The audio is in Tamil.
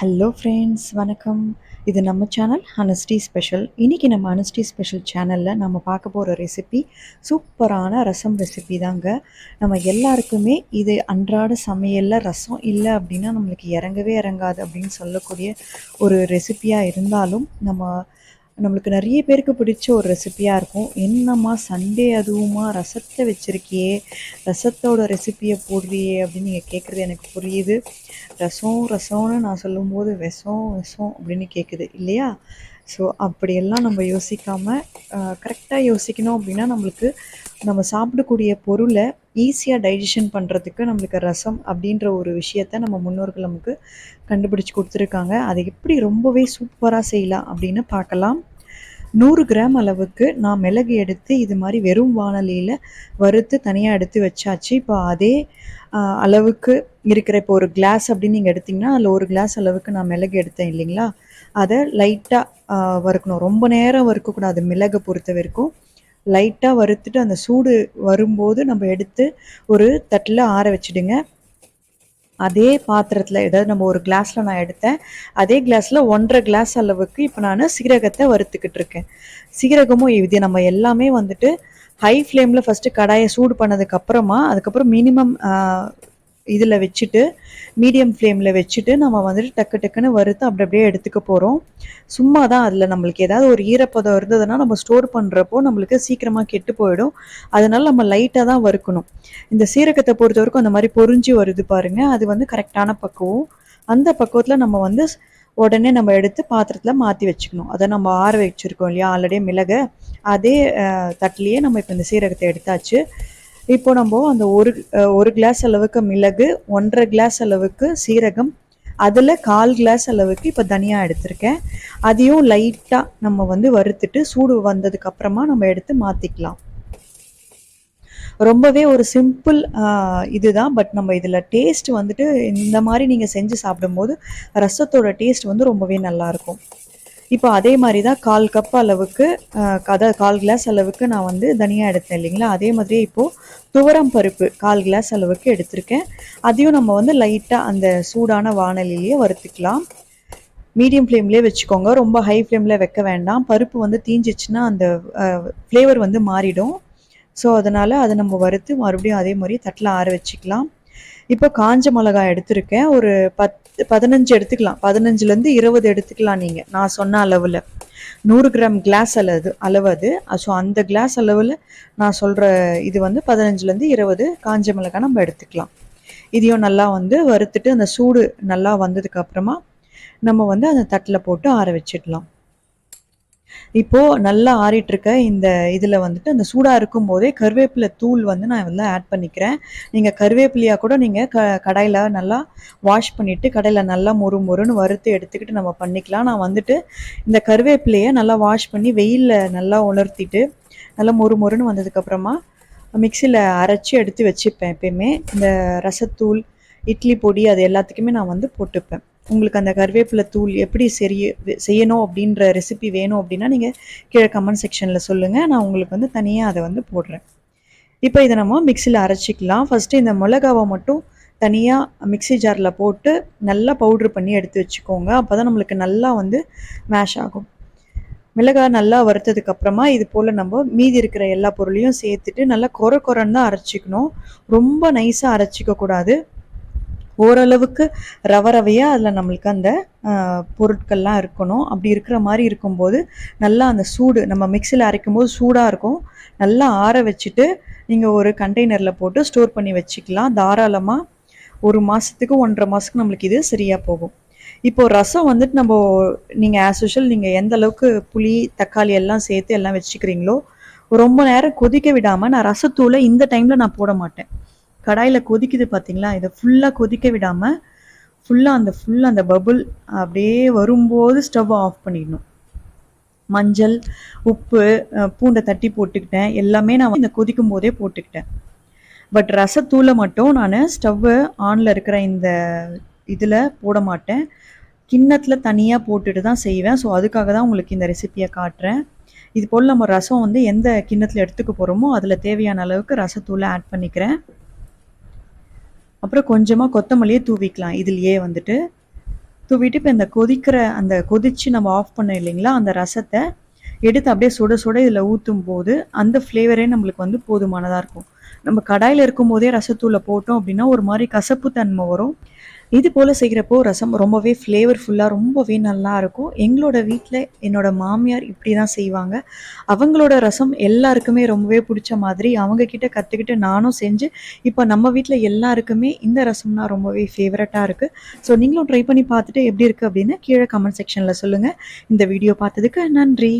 ஹலோ ஃப்ரெண்ட்ஸ் வணக்கம். இது நம்ம சேனல் ஹனஸ்டி ஸ்பெஷல் இன்றைக்கி நம்ம ஹனஸ்டி ஸ்பெஷல் சேனலில் நம்ம பார்க்க போகிற ரெசிபி சூப்பரான ரசம் ரெசிபி தாங்க. நம்ம எல்லாருக்குமே இது அன்றாட சமையலில் ரசம் இல்லை அப்படின்னா நம்மளுக்கு இறங்கவே இறங்காது அப்படின்னு சொல்லக்கூடிய ஒரு ரெசிபியாக இருந்தாலும் நம்ம நம்மளுக்கு நிறைய பேருக்கு பிடிச்ச ஒரு ரெசிப்பியாக இருக்கும். என்னம்மா சண்டே அதுவுமா? ரசத்தை வச்சுருக்கியே. ரசத்தோட ரெசிப்பியை போடுறியே அப்படின்னு நீங்கள் கேட்குறது எனக்கு புரியுது. ரசம் ரசம்னு நான் சொல்லும்போது விஷம் விஷம் அப்படின்னு கேட்குது இல்லையா? ஸோ அப்படியெல்லாம் நம்ம யோசிக்காமல் கரெக்டாக யோசிக்கணும் அப்படின்னா நம்மளுக்கு நம்ம சாப்பிடக்கூடிய பொருளை ஈஸியாக டைஜஷன் பண்ணுறதுக்கு நம்மளுக்கு ரசம் அப்படின்ற ஒரு விஷயத்த நம்ம முன்னோர்கள் நமக்கு கண்டுபிடிச்சி கொடுத்துருக்காங்க. அதை எப்படி ரொம்பவே சூப்பராக செய்யலாம் அப்படின்னு பார்க்கலாம். நூறு கிராம் அளவுக்கு நான் மிளகு எடுத்து இது மாதிரி வெறும் வானலியில் வறுத்து தனியாக எடுத்து வச்சாச்சு. இப்போ அதே அளவுக்கு இருக்கிற இப்போ ஒரு கிளாஸ் அப்படின்னு நீங்கள் எடுத்திங்கன்னா அதில் ஒரு கிளாஸ் அளவுக்கு நான் மிளகு எடுத்தேன் இல்லைங்களா? அதை லைட்டாக வறுக்கணும். ரொம்ப நேரம் வறுக்கக்கூடாது மிளகை பொறுத்த வரைக்கும். லைட்டாக வறுத்துட்டு அந்த சூடு வரும்போது நம்ம எடுத்து ஒரு தட்டில் ஆற வச்சுடுங்க. அதே பாத்திரத்தில் ஏதாவது நம்ம ஒரு கிளாஸில் நான் எடுத்தேன். அதே கிளாஸில் ஒன்றரை கிளாஸ் அளவுக்கு இப்போ நான் சீரகத்தை வறுத்துக்கிட்டு இருக்கேன். சீரகமும் இது நம்ம எல்லாமே வந்துட்டு ஹை ஃப்ளேமில் ஃபஸ்ட்டு கடாயை சூடு பண்ணதுக்கு அப்புறமா அதுக்கப்புறம் மினிமம் இதில் வச்சுட்டு மீடியம் ஃப்ளேமில் வச்சுட்டு நம்ம வந்துட்டு டக்கு டக்குன்னு வறுத்து அப்படி அப்படியே எடுத்துக்க போகிறோம் சும்மா தான் அதில் நம்மளுக்கு ஏதாவது ஒரு ஈரப்பதம் இருந்ததுன்னா நம்ம ஸ்டோர் பண்ணுறப்போ நம்மளுக்கு சீக்கிரமாக கெட்டு போயிடும். அதனால நம்ம லைட்டாக தான் வறுக்கணும். இந்த சீரகத்தை பொறுத்த வரைக்கும் அந்த மாதிரி பொறிஞ்சி வருது பாருங்கள் அது வந்து கரெக்டான பக்குவம். அந்த பக்குவத்தில் நம்ம வந்து உடனே நம்ம எடுத்து பாத்திரத்தில் மாற்றி வச்சுக்கணும். அதை நம்ம ஆற வச்சுருக்கோம் இல்லையா? ஆல்ரெடி மிளகை. அதே தட்டிலேயே நம்ம இப்போ இந்த சீரகத்தை எடுத்தாச்சு. இப்போ நம்ம அந்த ஒரு ஒரு கிளாஸ் அளவுக்கு மிளகு ஒன்றரை கிளாஸ் அளவுக்கு சீரகம் அதில் கால் கிளாஸ் அளவுக்கு இப்போ தனியாக எடுத்திருக்கேன். அதையும் லைட்டாக நம்ம வந்து வறுத்துட்டு சூடு வந்ததுக்கு அப்புறமா நம்ம எடுத்து மாற்றிக்கலாம் ரொம்பவே ஒரு சிம்பிள் இதுதான். பட் நம்ம இதில் டேஸ்ட் வந்துட்டு இந்த மாதிரி நீங்கள் செஞ்சு சாப்பிடும்போது ரசத்தோட டேஸ்ட் வந்து ரொம்பவே நல்லாயிருக்கும் இப்போ அதே மாதிரி தான் கால் கப் அளவுக்கு அதாவது கால் கிளாஸ் அளவுக்கு நான் வந்து தனியாக எடுத்தேன் இல்லைங்களா? அதே மாதிரியே இப்போது துவரம் பருப்பு கால் கிளாஸ் அளவுக்கு எடுத்திருக்கேன். அதையும் நம்ம வந்து லைட்டாக அந்த சூடான வானலிலேயே வறுத்துக்கலாம். மீடியம் ஃப்ளேம்லேயே வச்சுக்கோங்க. ரொம்ப ஹை ஃப்ளேமில் வைக்க வேண்டாம். பருப்பு வந்து தீஞ்சிச்சுன்னா அந்த ஃப்ளேவர் வந்து மாறிடும். ஸோ அதனால் அதை நம்ம வறுத்து மறுபடியும் அதே மாதிரி தட்டில் ஆற வச்சுக்கலாம். இப்போ காஞ்ச மிளகாய் எடுத்திருக்கேன். ஒரு பத்து பதினஞ்சு எடுத்துக்கலாம். பதினஞ்சுலேருந்து இருபது எடுத்துக்கலாம் நீங்கள் நான் சொன்ன அளவில். நூறு கிராம் கிளாஸ் அளவு அளவு அது. ஸோ அந்த கிளாஸ் அளவில் நான் சொல்கிற இது வந்து பதினஞ்சுலேருந்து இருபது காஞ்ச மிளகாய் நம்ம எடுத்துக்கலாம். இதையும் நல்லா வந்து வறுத்துட்டு அந்த சூடு நல்லா வந்ததுக்கப்புறமா நம்ம வந்து அந்த தட்டில் போட்டு ஆற வச்சிடலாம். இப்போது நல்லா ஆறிட்டுருக்க இந்த இதில் வந்துட்டு அந்த சூடாக இருக்கும் போதே கருவேப்பிலை தூள் வந்து நான் வந்து ஆட் பண்ணிக்கிறேன். நீங்கள் கருவேப்பிலையாக கூட நீங்கள் க கடையில் நல்லா வாஷ் பண்ணிவிட்டு கடையில் நல்லா மொறு மொறுன்னு வறுத்து எடுத்துக்கிட்டு நம்ம பண்ணிக்கலாம். நான் வந்துட்டு இந்த கருவேப்பிலையை நல்லா வாஷ் பண்ணி வெயிலில் நல்லா உலர்த்திட்டு நல்லா மொறு மொறுன்னு வந்ததுக்கப்புறமா மிக்சியில் அரைச்சி எடுத்து வச்சுப்பேன் எப்பயுமே. இந்த ரசத்தூள் இட்லி பொடி அது எல்லாத்துக்குமே நான் வந்து போட்டுப்பேன். உங்களுக்கு அந்த கருவேப்பிலை தூள் எப்படி செய்ய செய்யணும் அப்படின்ற ரெசிபி வேணும் அப்படின்னா நீங்கள் கீழே கமெண்ட் செக்ஷனில் சொல்லுங்கள் நான் உங்களுக்கு வந்து தனியாக அதை வந்து போடுறேன். இப்போ இதை நம்ம மிக்சியில் அரைச்சிக்கலாம். ஃபஸ்ட்டு இந்த மிளகாவை மட்டும் தனியாக மிக்சி ஜாரில் போட்டு நல்லா பவுட்ரு பண்ணி எடுத்து வச்சுக்கோங்க. அப்போ தான் நம்மளுக்கு நல்லா வந்து மேஷ் ஆகும். மிளகாய் நல்லா வறுத்ததுக்கு அப்புறமா இது போல் நம்ம மீதி இருக்கிற எல்லா பொருளையும் சேர்த்துட்டு நல்லா குறை குறைன்னு தான் அரைச்சிக்கணும். ரொம்ப நைஸாக அரைச்சிக்க கூடாது ஓரளவுக்கு ரவ ரவையாக அதில் நம்மளுக்கு அந்த பொருட்கள்லாம் இருக்கணும். அப்படி இருக்கிற மாதிரி இருக்கும்போது நல்லா அந்த சூடு நம்ம மிக்சியில் அரைக்கும் போது சூடாக இருக்கும். நல்லா ஆற வச்சுட்டு நீங்கள் ஒரு கண்டெய்னரில் போட்டு ஸ்டோர் பண்ணி வச்சுக்கலாம். தாராளமாக ஒரு மாதத்துக்கு ஒன்றரை மாதத்துக்கு நம்மளுக்கு இது சரியாக போகும். இப்போது ரசம் வந்துட்டு நம்ம நீங்கள் ஆஸ் யூஷுவல் நீங்கள் எந்த அளவுக்கு புளி தக்காளி எல்லாம் சேர்த்து எல்லாம் வச்சுக்கிறீங்களோ ரொம்ப நேரம் கொதிக்க விடாமல் நான் ரசத்தூளை இந்த டைமில் நான் போட மாட்டேன். கடாயில் கொதிக்குது பார்த்தீங்களா இதை ஃபுல்லாக கொதிக்க விடாமல் ஃபுல்லாக அந்த ஃபுல்லாக அந்த பபுள் அப்படியே வரும்போது ஸ்டவ் ஆஃப் பண்ணிடணும். மஞ்சள் உப்பு பூண்டை தட்டி போட்டுக்கிட்டேன். எல்லாமே நான் இந்த கொதிக்கும் போதே போட்டுக்கிட்டேன். பட் ரசத்தூளை மட்டும் நான் ஸ்டவ்வு ஆனில் இருக்கிற இந்த இதில் போட மாட்டேன். கிண்ணத்தில் தனியாக போட்டுட்டு தான் செய்வேன். ஸோ அதுக்காக தான் உங்களுக்கு இந்த ரெசிப்பியை காட்டுறேன். இது போல் நம்ம ரசம் வந்து எந்த கிண்ணத்தில் எடுத்துக்க போகிறோமோ அதில் தேவையான அளவுக்கு ரசத்தூளை ஆட் பண்ணிக்கிறேன். அப்புறம் கொஞ்சமாக கொத்தமல்லியே தூவிக்கலாம். இதுலையே வந்துட்டு தூவிட்டு இப்போ இந்த கொதிக்கிற அந்த கொதிச்சு நம்ம ஆஃப் பண்ணோம் இல்லைங்களா அந்த ரசத்தை எடுத்து அப்படியே சுட சுட இதில் ஊற்றும் போது அந்த ஃப்ளேவரே நம்மளுக்கு வந்து போதுமானதாக இருக்கும். நம்ம கடாயில் இருக்கும் போதே ரசத்தூளை போட்டோம் அப்படின்னா ஒரு மாதிரி கசப்பு தன்மை வரும். இது போல் செய்கிறப்போ ரசம் ரொம்பவே ஃப்ளேவர்ஃபுல்லாக ரொம்பவே நல்லா இருக்கும். எங்களோட வீட்டில் என்னோட மாமியார் இப்படி தான் செய்வாங்க. அவங்களோட ரசம் எல்லாருக்குமே ரொம்பவே பிடிச்ச மாதிரி அவங்க கிட்ட கற்றுக்கிட்டு நானும் செஞ்சு இப்போ நம்ம வீட்டில் எல்லாருக்குமே இந்த ரசம்னா ரொம்பவே ஃபேவரட்டாக இருக்குது ஸோ நீங்களும் ட்ரை பண்ணி பார்த்துட்டு எப்படி இருக்குது அப்படின்னு கீழே கமெண்ட் செக்ஷனில் சொல்லுங்கள் இந்த வீடியோ பார்த்ததுக்கு நன்றி.